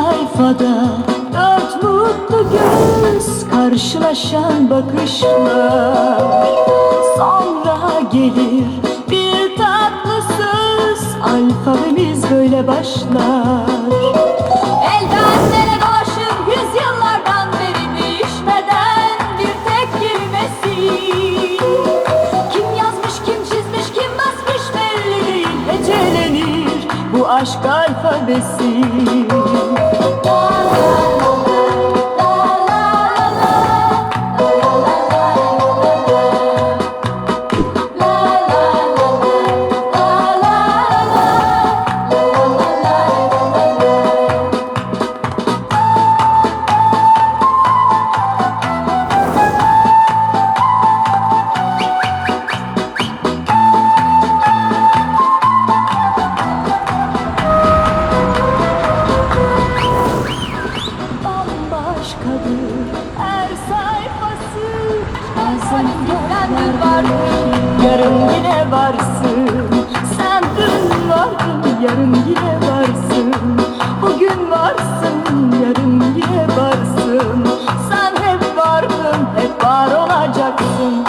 sayfada Dört mutlu göz karşılaşan bakışlar. Sonra gelir bir tatlı söz Alfabemiz böyle başlar bu aşk alfabesi varsın Gören dün varmış yarın yine varsın. Sen dün vardın yarın yine varsın. Bugün varsın yarın yine varsın. Sen hep vardın hep var olacaksın.